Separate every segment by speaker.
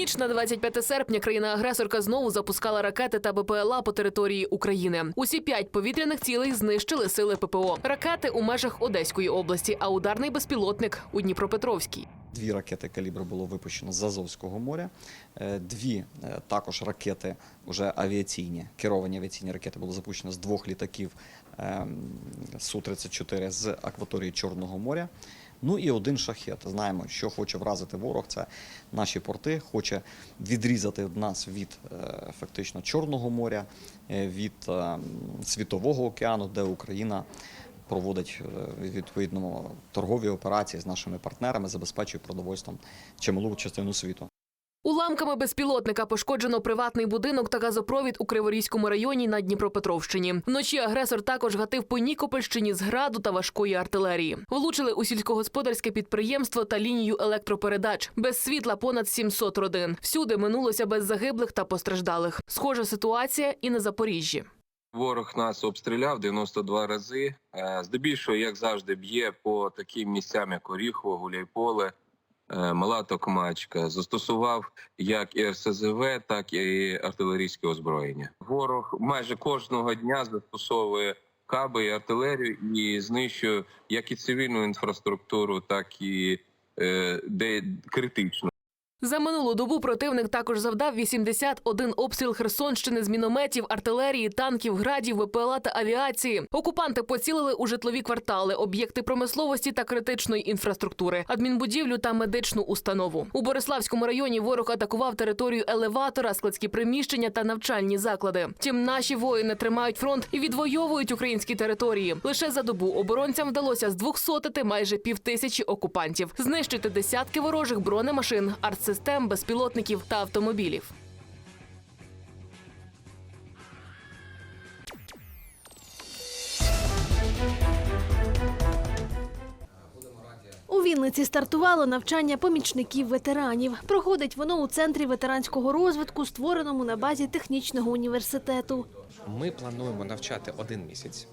Speaker 1: ніч на 25 серпня країна-агресорка знову запускала ракети та БПЛА по території України. Усі п'ять повітряних цілей знищили сили ППО. Ракети у межах Одеської області, а ударний безпілотник у Дніпропетровській.
Speaker 2: Дві ракети калібр було випущено з Азовського моря. Е, Дві е, також ракети, уже авіаційні, керовані авіаційні ракети було запущено з двох літаків ем, Су-34 з акваторії Чорного моря. Ну і один шахет. Знаємо, що хоче вразити ворог. Це наші порти, хоче відрізати нас від е, фактично Чорного моря, е, від е, Світового океану, де Україна проводить відповідно торгові операції з нашими партнерами, забезпечує продовольством чималу частину світу.
Speaker 1: Уламками безпілотника пошкоджено приватний будинок та газопровід у Криворізькому районі на Дніпропетровщині. Вночі агресор також гатив по Нікопольщині з граду та важкої артилерії. Влучили у сільськогосподарське підприємство та лінію електропередач. Без світла понад 700 родин. Всюди минулося без загиблих та постраждалих. Схожа ситуація і на Запоріжжі.
Speaker 3: Ворог нас обстріляв 92 рази. Е, Здебільшого, як завжди, б'є по таким місцям, як Оріхово, Гуляйполе, Мала Токмачка. Застосував як і РСЗВ, так і артилерійське озброєння. Ворог майже кожного дня застосовує каби і артилерію і знищує як і цивільну інфраструктуру, так і е, де критичну.
Speaker 1: За минулу добу противник також завдав 81 обстріл Херсонщини з мінометів, артилерії, танків, градів, ВПЛА та авіації. Окупанти поцілили у житлові квартали, об'єкти промисловості та критичної інфраструктури, адмінбудівлю та медичну установу. У Бориславському районі ворог атакував територію елеватора, складські приміщення та навчальні заклади. Втім, наші воїни тримають фронт і відвоюють українські території. Лише за добу оборонцям вдалося здвухсотити майже півтисячі окупантів, знищити десятки ворожих бронемашин, артсистем, безпілотників та автомобілів.
Speaker 4: У Вінниці стартувало навчання помічників ветеранів. Проходить воно у центрі ветеранського розвитку, створеному на базі технічного університету.
Speaker 5: Ми плануємо навчати один місяць.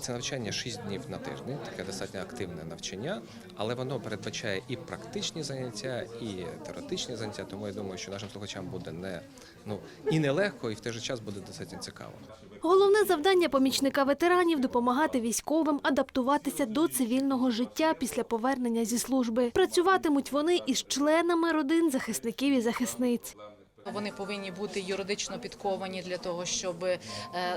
Speaker 5: Це навчання 6 днів на тиждень, таке достатньо активне навчання, але воно передбачає і практичні заняття, і теоретичні заняття. Тому я думаю, що нашим слухачам буде не ну і нелегко, і в той же час буде достатньо цікаво.
Speaker 4: Головне завдання помічника ветеранів допомагати військовим адаптуватися до цивільного життя після повернення зі служби. Працюватимуть вони із членами родин захисників і захисниць.
Speaker 6: Вони повинні бути юридично підковані для того, щоб е,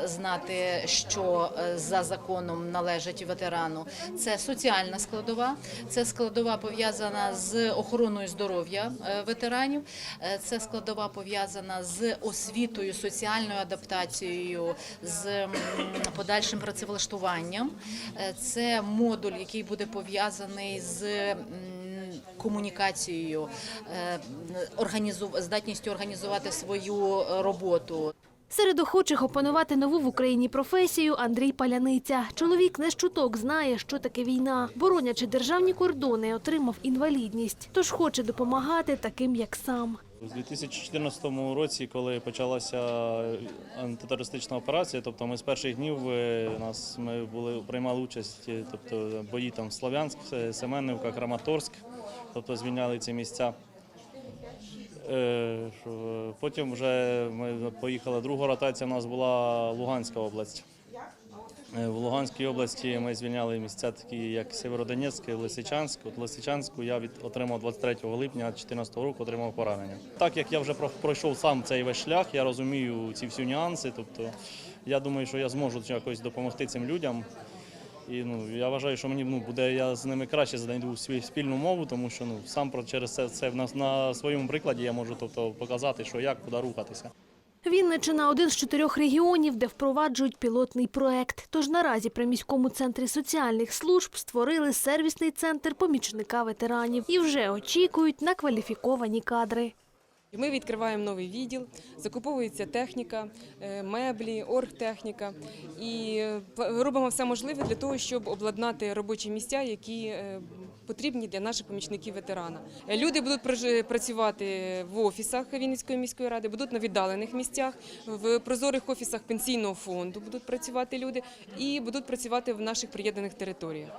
Speaker 6: знати, що е, за законом належить ветерану. Це соціальна складова, це складова пов'язана з охороною здоров'я е, ветеранів, це складова пов'язана з освітою, соціальною адаптацією, з подальшим працевлаштуванням. Це модуль, який буде пов'язаний з комунікацією, е, здатністю організувати свою е, роботу.
Speaker 4: Серед охочих опанувати нову в Україні професію Андрій Паляниця. Чоловік не з чуток знає, що таке війна. Боронячи державні кордони, отримав інвалідність, тож хоче допомагати таким, як сам.
Speaker 7: У 2014 році, коли почалася антитерористична операція, тобто ми з перших днів е, нас ми були приймали участь, тобто бої там Слов'янськ, Семенівка, Краматорськ, тобто звільняли ці місця. Е, Потім вже ми поїхали. Друга ротація у нас була Луганська область. Е, В Луганській області ми звільняли місця, такі як Сєвєродонецьк, Лисичанськ. От Лисичанську я від отримав 23 липня 2014 року, отримав поранення. Так як я вже про- пройшов сам цей весь шлях, я розумію ці всі нюанси. Тобто я думаю, що я зможу якось допомогти цим людям. І ну я вважаю, що мені ну буде я з ними краще знайду свою спільну мову, тому що ну сам про через це, це на, на своєму прикладі я можу тобто показати, що як куди рухатися.
Speaker 4: Вінничина – один з чотирьох регіонів, де впроваджують пілотний проект. Тож наразі при міському центрі соціальних служб створили сервісний центр помічника ветеранів і вже очікують на кваліфіковані кадри.
Speaker 8: Ми відкриваємо новий відділ, закуповується техніка, е, меблі, оргтехніка і е, робимо все можливе для того, щоб обладнати робочі місця, які е, потрібні для наших помічників ветерана. Люди будуть працювати в офісах Вінницької міської ради, будуть на віддалених місцях, в прозорих офісах пенсійного фонду будуть працювати люди і будуть працювати в наших приєднаних територіях.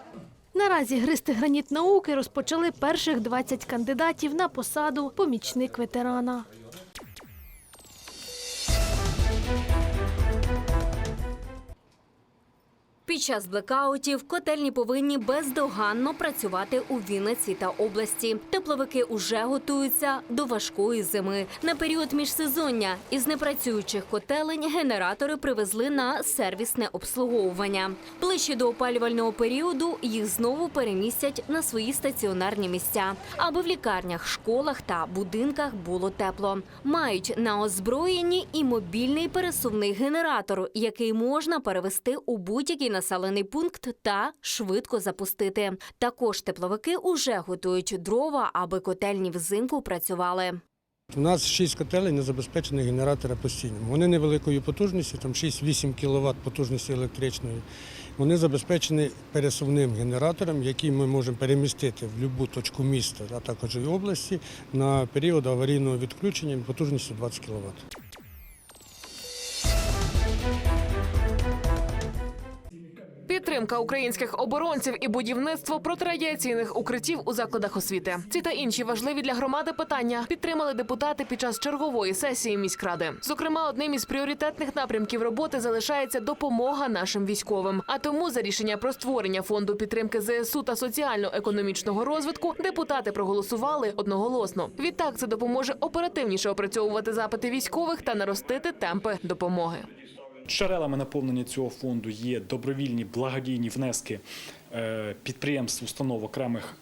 Speaker 4: Наразі гристи граніт науки розпочали перших 20 кандидатів на посаду помічник ветерана.
Speaker 9: Під час блекаутів котельні повинні бездоганно працювати у Вінниці та області. Тепловики уже готуються до важкої зими. На період міжсезоння із непрацюючих котелень генератори привезли на сервісне обслуговування. Ближче до опалювального періоду їх знову перемістять на свої стаціонарні місця, аби в лікарнях, школах та будинках було тепло. Мають на озброєнні і мобільний пересувний генератор, який можна перевести у будь-який населений пункт та швидко запустити. Також тепловики уже готують дрова, аби котельні взимку працювали.
Speaker 10: У нас шість котелень не забезпечені генератора постійно. Вони невеликої потужності, там 6-8 кВт потужності електричної. Вони забезпечені пересувним генератором, який ми можемо перемістити в будь-яку точку міста, а також і області на період аварійного відключення потужністю 20 кВт.
Speaker 1: Підтримка українських оборонців і будівництво протирадіаційних укриттів у закладах освіти. Ці та інші важливі для громади питання підтримали депутати під час чергової сесії міськради. Зокрема, одним із пріоритетних напрямків роботи залишається допомога нашим військовим. А тому за рішення про створення фонду підтримки ЗСУ та соціально-економічного розвитку депутати проголосували одноголосно. Відтак це допоможе оперативніше опрацьовувати запити військових та наростити темпи допомоги.
Speaker 11: Джерелами наповнення цього фонду є добровільні благодійні внески підприємств, установ окремих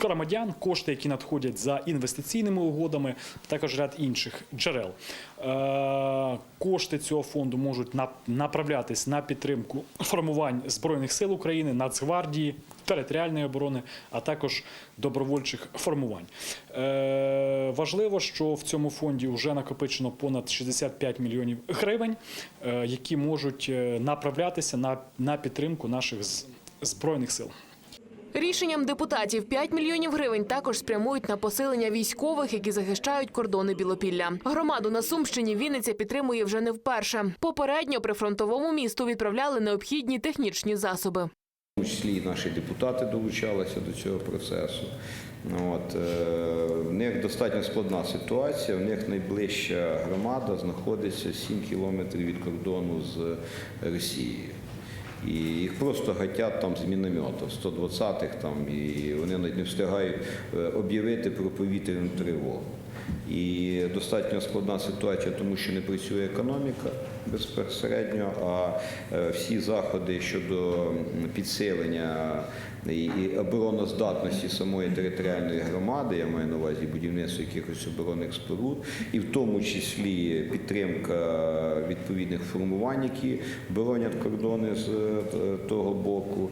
Speaker 11: громадян, кошти, які надходять за інвестиційними угодами, також ряд інших джерел. Е, Кошти цього фонду можуть нап- направлятись на підтримку формувань збройних сил України, Нацгвардії, територіальної оборони, а також добровольчих формувань. Е, важливо, що в цьому фонді вже накопичено понад 65 мільйонів гривень, е, які можуть е, направлятися на, підтримку наших з- збройних сил.
Speaker 1: Рішенням депутатів 5 мільйонів гривень також спрямують на посилення військових, які захищають кордони Білопілля. Громаду на Сумщині Вінниця підтримує вже не вперше. Попередньо при фронтовому місту відправляли необхідні технічні засоби.
Speaker 12: Тому числі і наші депутати долучалися до цього процесу. От, е, в них достатньо складна ситуація. В них найближча громада знаходиться 7 кілометрів від кордону з Росією. І їх просто гатять там з мінометів, 120-х там, і вони навіть не встигають е, об'явити про повітряну тривогу. І достатньо складна ситуація, тому що не працює економіка безпосередньо, а е, всі заходи щодо підсилення і обороноздатності самої територіальної громади, я маю на увазі будівництво якихось оборонних споруд, і в тому числі підтримка відповідних формувань, які боронять кордони з е, того боку,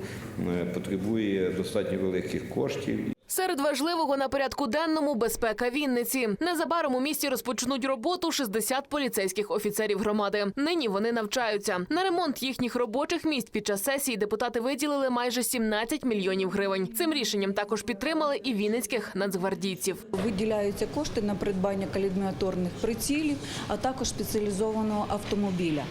Speaker 12: е, потребує достатньо великих коштів.
Speaker 1: Серед важливого на порядку денному безпека Вінниці. Незабаром у місті розпочнуть роботу 60 поліцейських офіцерів громади. Нині вони навчаються. На ремонт їхніх робочих місць під час сесії депутати виділили майже 17 мільйонів гривень. Цим рішенням також підтримали і вінницьких нацгвардійців.
Speaker 13: Виділяються кошти на придбання калідміаторних прицілів, а також спеціалізованого автомобіля.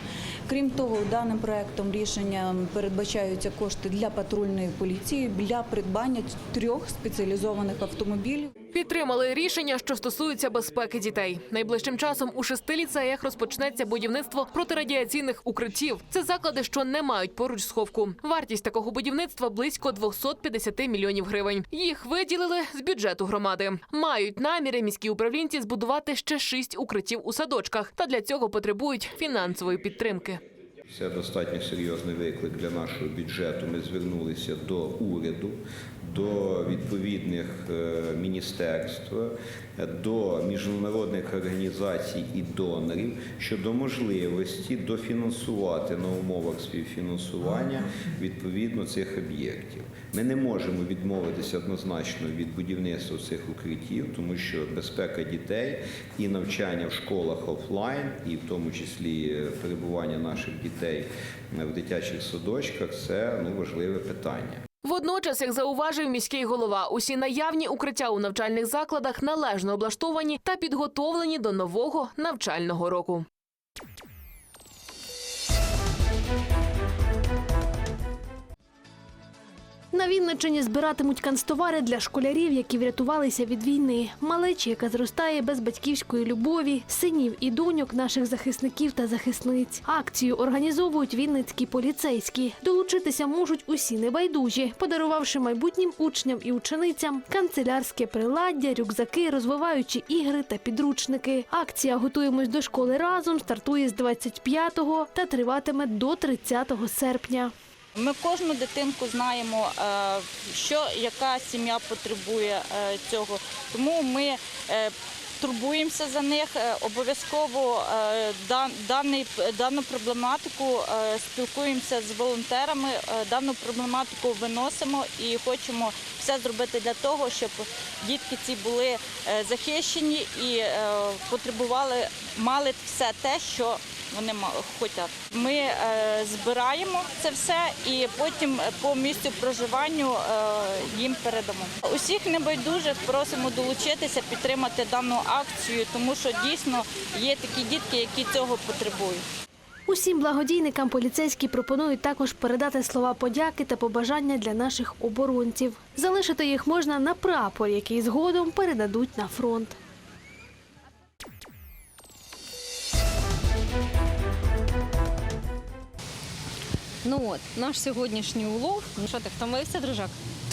Speaker 13: Крім того, даним проектом рішення передбачаються кошти для патрульної поліції для придбання трьох спеціалізованих автомобілів.
Speaker 1: Підтримали рішення, що стосуються безпеки дітей. Найближчим часом у шести ліцеях розпочнеться будівництво протирадіаційних укриттів. Це заклади, що не мають поруч сховку. Вартість такого будівництва близько 250 мільйонів гривень. Їх виділили з бюджету громади. Мають наміри міські управлінці збудувати ще шість укриттів у садочках, та для цього потребують фінансової підтримки.
Speaker 12: Це достатньо серйозний виклик для нашого бюджету. Ми звернулися до уряду, до відповідних е, міністерств, до міжнародних організацій і донорів щодо можливості дофінансувати на умовах співфінансування відповідно цих об'єктів. Ми не можемо відмовитися однозначно від будівництва цих укриттів, тому що безпека дітей і навчання в школах офлайн, і в тому числі е, перебування наших дітей в дитячих садочках це ну важливе питання.
Speaker 1: Водночас, як зауважив міський голова, усі наявні укриття у навчальних закладах належно облаштовані та підготовлені до нового навчального року.
Speaker 4: На Вінниччині збиратимуть канцтовари для школярів, які врятувалися від війни. Малечі, яка зростає без батьківської любові, синів і доньок наших захисників та захисниць. Акцію організовують вінницькі поліцейські. Долучитися можуть усі небайдужі, подарувавши майбутнім учням і ученицям канцелярське приладдя, рюкзаки, розвиваючі ігри та підручники. Акція Готуємось до школи разом стартує з 25-го та триватиме до 30 серпня.
Speaker 14: Ми кожну дитинку знаємо, е, що яка сім'я потребує е, цього. Тому ми е, турбуємося за них. Обов'язково дану проблематику спілкуємося з волонтерами, дану проблематику виносимо і хочемо все зробити для того, щоб дітки ці були захищені і потребували, мали все те, що вони хочуть. Ми е, збираємо це все і потім по місцю проживанню е, їм передамо. Усіх небайдужих просимо долучитися, підтримати дану акцію, тому що дійсно є такі дітки, які цього потребують.
Speaker 4: Усім благодійникам поліцейські пропонують також передати слова подяки та побажання для наших оборонців. Залишити їх можна на прапор, який згодом передадуть на фронт.
Speaker 15: Ну от, наш сьогоднішній улов. Ну що ти втомився, дружок?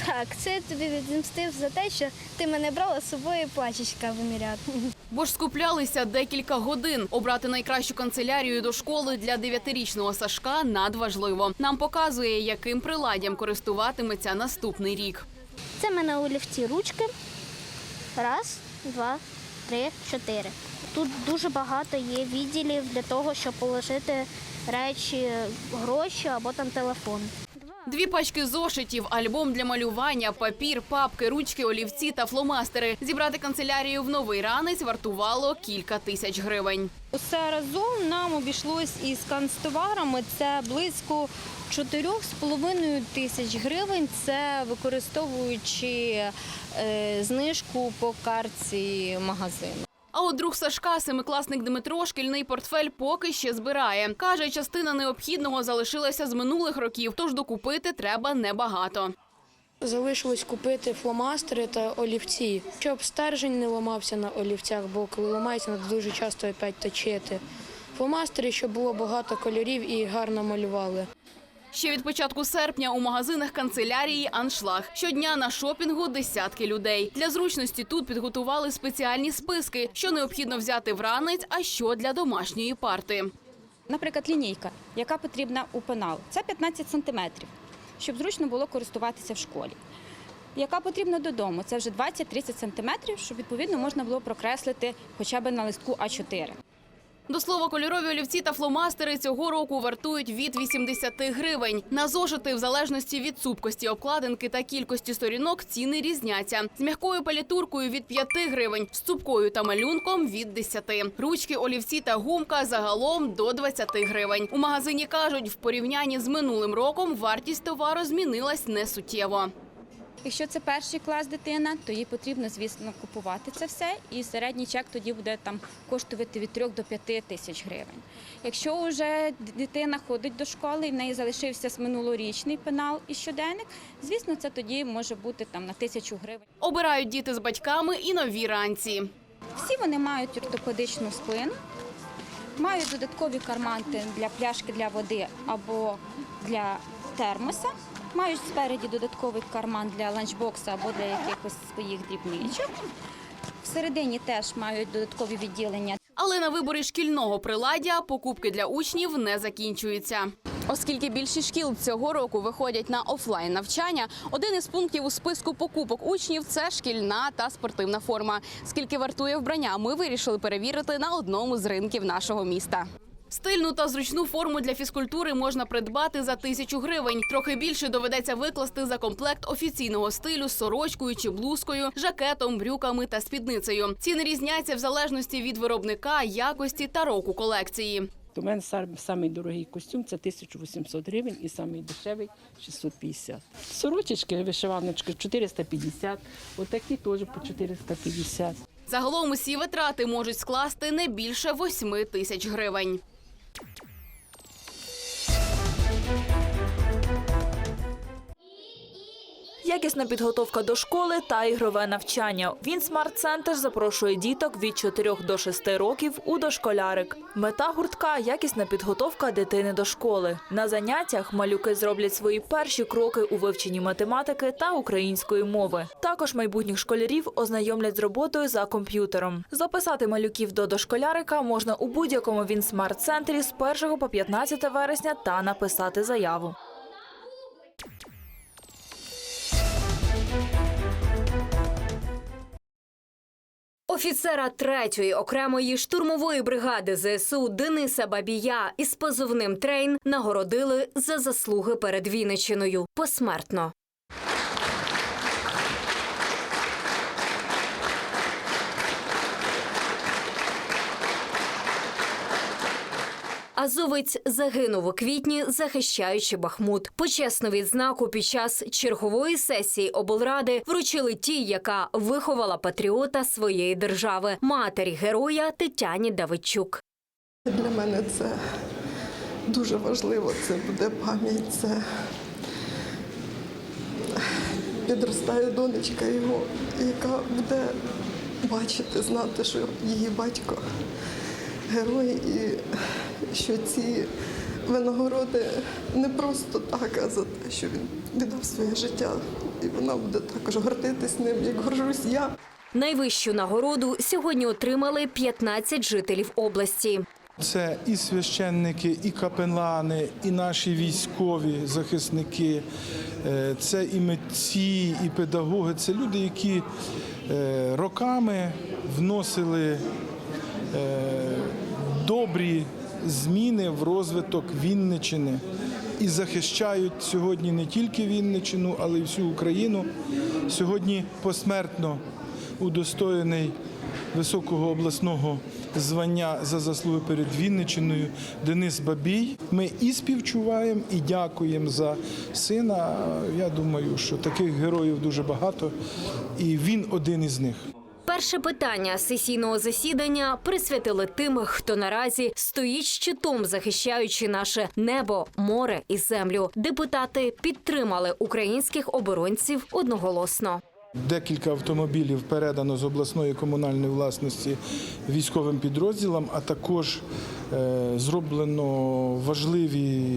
Speaker 16: Так, це я тобі відмстив за те, що ти мене брала з собою плачечка виміряти.
Speaker 17: Бо ж скуплялися декілька годин. Обрати найкращу канцелярію до школи для дев'ятирічного Сашка надважливо. Нам показує, яким приладдям користуватиметься наступний рік.
Speaker 16: Це в мене олівці ручки. Раз, два, три, чотири. Тут дуже багато є відділів для того, щоб положити речі, гроші або там телефон.
Speaker 17: Дві пачки зошитів, альбом для малювання, папір, папки, ручки, олівці та фломастери. Зібрати канцелярію в новий ранець вартувало кілька тисяч гривень.
Speaker 15: Усе разом нам обійшлось із канцтоварами. Це близько 4,5 тисяч гривень. Це використовуючи е, знижку по картці магазину.
Speaker 17: А от друг Сашка, семикласник Дмитро, шкільний портфель поки ще збирає. Каже, частина необхідного залишилася з минулих років, тож докупити треба небагато.
Speaker 18: Залишилось купити фломастери та олівці, щоб стержень не ламався на олівцях, бо коли ламається, треба дуже часто опять точити. Фломастери, щоб було багато кольорів і гарно малювали.
Speaker 17: Ще від початку серпня у магазинах канцелярії аншлаг. Щодня на шопінгу десятки людей. Для зручності тут підготували спеціальні списки, що необхідно взяти в ранець, а що для домашньої парти.
Speaker 14: Наприклад, лінійка, яка потрібна у пенал, це 15 сантиметрів, щоб зручно було користуватися в школі. Яка потрібна додому, це вже 20-30 сантиметрів, щоб відповідно можна було прокреслити хоча б на листку А4.
Speaker 17: До слова, кольорові олівці та фломастери цього року вартують від 80 гривень. На зошити, в залежності від цупкості обкладинки та кількості сторінок, ціни різняться. З м'якою палітуркою від 5 гривень, з цупкою та малюнком від 10. Ручки, олівці та гумка загалом до 20 гривень. У магазині кажуть, в порівнянні з минулим роком вартість товару змінилась несуттєво.
Speaker 14: Якщо це перший клас дитина, то їй потрібно, звісно, купувати це все, і середній чек тоді буде там коштувати від 3 до 5 тисяч гривень. Якщо вже дитина ходить до школи і в неї залишився минулорічний пенал і щоденник, звісно, це тоді може бути там на тисячу гривень.
Speaker 17: Обирають діти з батьками і нові ранці.
Speaker 14: Всі вони мають ортопедичну спину, мають додаткові карманти для пляшки для води або для термоса. Мають спереді додатковий карман для ланчбокса або для якихось своїх дрібничок. Всередині теж мають додаткові відділення.
Speaker 17: Але на виборі шкільного приладдя покупки для учнів не закінчуються. Оскільки більшість шкіл цього року виходять на офлайн навчання, один із пунктів у списку покупок учнів це шкільна та спортивна форма. Скільки вартує вбрання, ми вирішили перевірити на одному з ринків нашого міста. Стильну та зручну форму для фізкультури можна придбати за тисячу гривень. Трохи більше доведеться викласти за комплект офіційного стилю з сорочкою чи блузкою, жакетом, брюками та спідницею. Ціни різняться в залежності від виробника, якості та року колекції.
Speaker 19: У мене сам- самий дорогий костюм це 1800 гривень і самий дешевий 650. Сорочечки, вишиваночки 450, отакі теж по 450.
Speaker 17: Загалом усі витрати можуть скласти не більше 8 тисяч гривень.
Speaker 20: Якісна підготовка до школи та ігрове навчання. Він смарт-центр запрошує діток від 4 до 6 років у дошколярик. Мета гуртка якісна підготовка дитини до школи. На заняттях малюки зроблять свої перші кроки у вивченні математики та української мови. Також майбутніх школярів ознайомлять з роботою за комп'ютером. Записати малюків до дошколярика можна у будь-якому він смарт-центрі з 1 по 15 вересня та написати заяву.
Speaker 9: Офіцера третьої окремої штурмової бригади ЗСУ Дениса Бабія із позивним Трейн нагородили за заслуги перед Вінниччиною посмертно. Азовець загинув у квітні, захищаючи Бахмут. Почесну відзнаку під час чергової сесії облради вручили ті, яка виховала патріота своєї держави, матері героя Тетяні Давидчук.
Speaker 21: Для мене це дуже важливо. Це буде пам'ять. Це підростає донечка його, яка буде бачити, знати, що її батько герой, і що ці винагороди не просто так, а за те, що він віддав своє життя. І вона буде також гордитись ним, як горжусь я.
Speaker 9: Найвищу нагороду сьогодні отримали 15 жителів області.
Speaker 22: Це і священники, і капелани, і наші військові захисники, е, це і митці, і педагоги. Це люди, які е, роками вносили е, добрі зміни в розвиток Вінничини і захищають сьогодні не тільки Вінничину, але й всю Україну. Сьогодні посмертно удостоєний високого обласного звання за заслуги перед Вінничиною Денис Бабій. Ми і співчуваємо, і дякуємо за сина. Я думаю, що таких героїв дуже багато, і він один із них.
Speaker 9: Перше питання сесійного засідання присвятили тим, хто наразі стоїть щитом, захищаючи наше небо, море і землю. Депутати підтримали українських оборонців одноголосно.
Speaker 22: Декілька автомобілів передано з обласної комунальної власності військовим підрозділам, а також е, зроблено важливі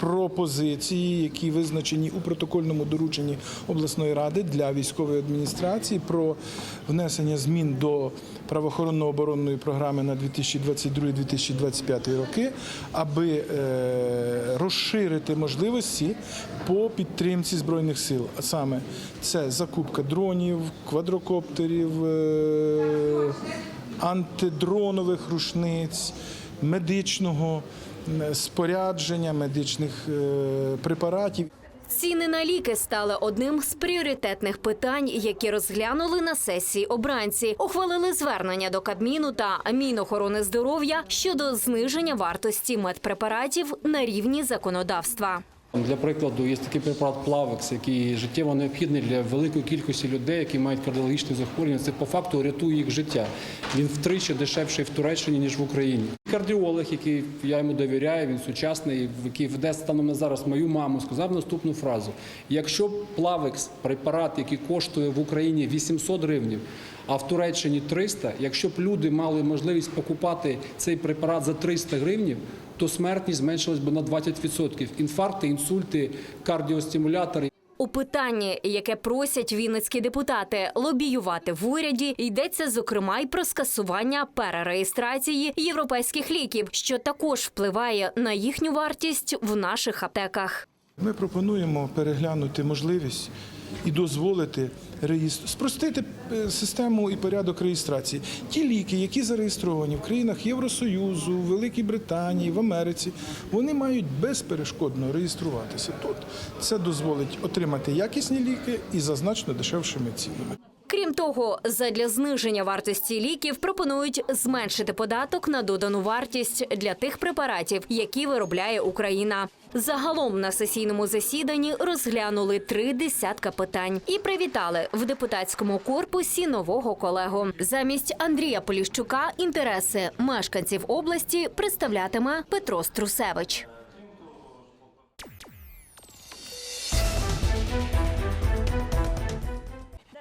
Speaker 22: пропозиції, які визначені у протокольному дорученні обласної ради для військової адміністрації про внесення змін до правоохоронно-оборонної програми на 2022-2025 роки, аби е, розширити можливості по підтримці збройних сил. А саме це закупка дронів, квадрокоптерів, е, антидронових рушниць, медичного спорядження, медичних е, препаратів.
Speaker 9: Ціни на ліки стали одним з пріоритетних питань, які розглянули на сесії обранці. Ухвалили звернення до Кабміну та Мінохорони здоров'я щодо зниження вартості медпрепаратів на рівні законодавства.
Speaker 23: Для прикладу, є такий препарат Плавекс, який життєво необхідний для великої кількості людей, які мають кардіологічні захворювання. Це по факту рятує їх життя. Він втричі дешевший в Туреччині ніж в Україні. Кардіолог, який я йому довіряю, він сучасний, який веде станом на зараз мою маму, сказав наступну фразу: якщо Плавекс, препарат, який коштує в Україні 800 гривнів, а в Туреччині 300, якщо б люди мали можливість покупати цей препарат за 300 гривнів, то смертність зменшилась би на 20%. Інфаркти, інсульти, кардіостимулятори.
Speaker 9: У питанні, яке просять вінницькі депутати лобіювати в уряді, йдеться зокрема й про скасування перереєстрації європейських ліків, що також впливає на їхню вартість в наших аптеках.
Speaker 22: Ми пропонуємо переглянути можливість і дозволити реєстр... спростити е, систему і порядок реєстрації. Ті ліки, які зареєстровані в країнах Євросоюзу, в Великій Британії, в Америці, вони мають безперешкодно реєструватися тут. Це дозволить отримати якісні ліки і за значно дешевшими цінами.
Speaker 9: Крім того, задля зниження вартості ліків пропонують зменшити податок на додану вартість для тих препаратів, які виробляє Україна. Загалом на сесійному засіданні розглянули три десятка питань і привітали в депутатському корпусі нового колегу. Замість Андрія Поліщука інтереси мешканців області представлятиме Петро Струсевич.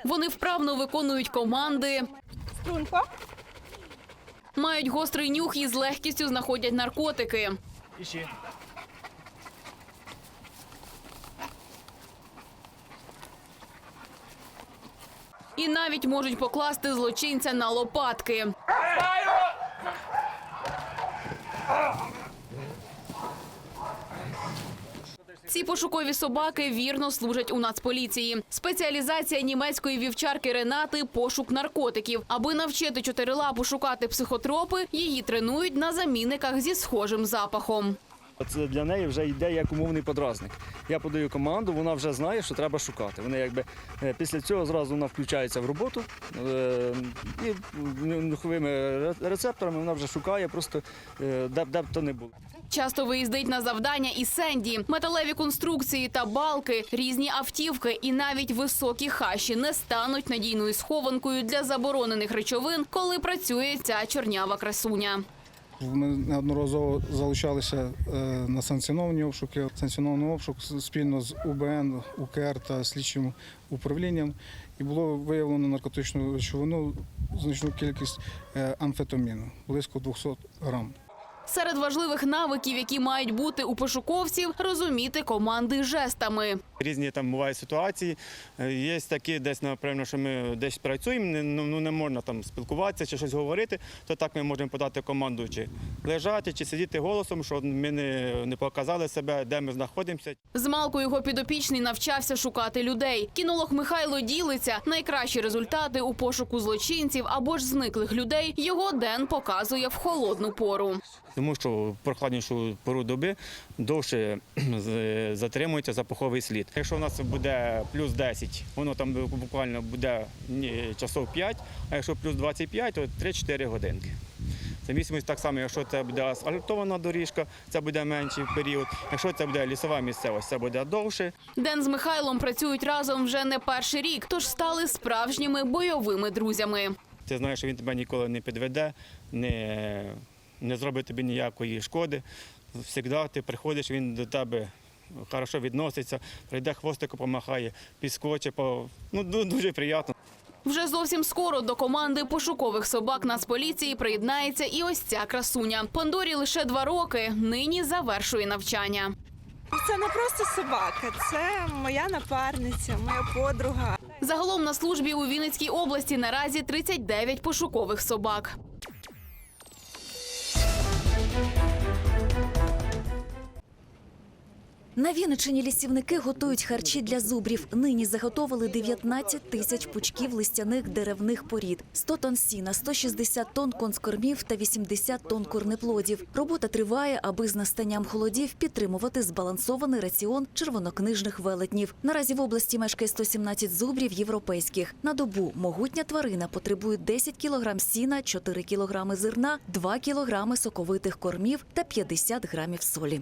Speaker 17: Вони вправно виконують команди. Мають гострий нюх і з легкістю знаходять наркотики. Навіть можуть покласти злочинця на лопатки. Ці пошукові собаки вірно служать у нацполіції. Спеціалізація німецької вівчарки Ренати пошук наркотиків. Аби навчити чотирилапу шукати психотропи, її тренують на замінниках зі схожим запахом.
Speaker 24: Це для неї вже йде як умовний подразник. Я подаю команду, вона вже знає, що треба шукати. Вона якби е, після цього зразу вона включається в роботу е, і нюховими рецепторами вона вже шукає, просто е, де де б то не було.
Speaker 17: Часто виїздить на завдання і Сенді. Металеві конструкції та балки, різні автівки і навіть високі хащі не стануть надійною схованкою для заборонених речовин, коли працює ця чорнява красуня.
Speaker 25: Ми неодноразово залучалися е, на санкціоновані обшуки. Санкціонований обшук спільно з УБН, УКР та слідчим управлінням. І було виявлено наркотичну речовину, значну кількість е, амфетаміну, близько 200 грам.
Speaker 17: Серед важливих навиків, які мають бути у пошуковців, розуміти команди жестами.
Speaker 26: Різні там бувають ситуації. Е, Є такі, десь, напевно, що ми десь працюємо, не, ну, ну, не можна там спілкуватися чи щось говорити, то так ми можемо подати команду, чи лежати, чи сидіти голосом, що ми не, не показали себе, де ми знаходимося.
Speaker 17: Змалку його підопічний навчався шукати людей. Кінолог Михайло ділиться. Найкращі результати у пошуку злочинців або ж зниклих людей його ден показує в холодну пору.
Speaker 26: Тому що прохладнішу пору доби довше затримується запаховий слід. Якщо у нас буде плюс 10, воно там буквально буде часов 5, а якщо плюс 25, то 3-4 годинки. Це так само, якщо це буде асфальтована доріжка, це буде менший період. Якщо це буде лісова місцевість, це буде довше.
Speaker 17: Ден з Михайлом працюють разом вже не перший рік, тож стали справжніми бойовими друзями.
Speaker 26: Ти знаєш, що він тебе ніколи не підведе, не, не зробить тобі ніякої шкоди. Завжди ти приходиш, він до тебе хорошо відноситься, прийде хвостику, помахає, підскоче, по... ну, дуже приємно.
Speaker 17: Вже зовсім скоро до команди пошукових собак Нацполіції приєднається і ось ця красуня. Пандорі лише два роки. Нині завершує навчання.
Speaker 27: Це не просто собака, це моя напарниця, моя подруга.
Speaker 17: Загалом на службі у Вінницькій області наразі 39 пошукових собак.
Speaker 28: На Вінниччині лісівники готують харчі для зубрів. Нині заготовили 19 тисяч пучків листяних деревних порід, 100 тонн сіна, 160 тонн конскормів та 80 тонн корнеплодів. Робота триває, аби з настанням холодів підтримувати збалансований раціон червонокнижних велетнів. Наразі в області мешкає 117 зубрів європейських. На добу могутня тварина потребує 10 кілограм сіна, 4 кілограми зерна, 2 кілограми соковитих кормів та 50 грамів солі.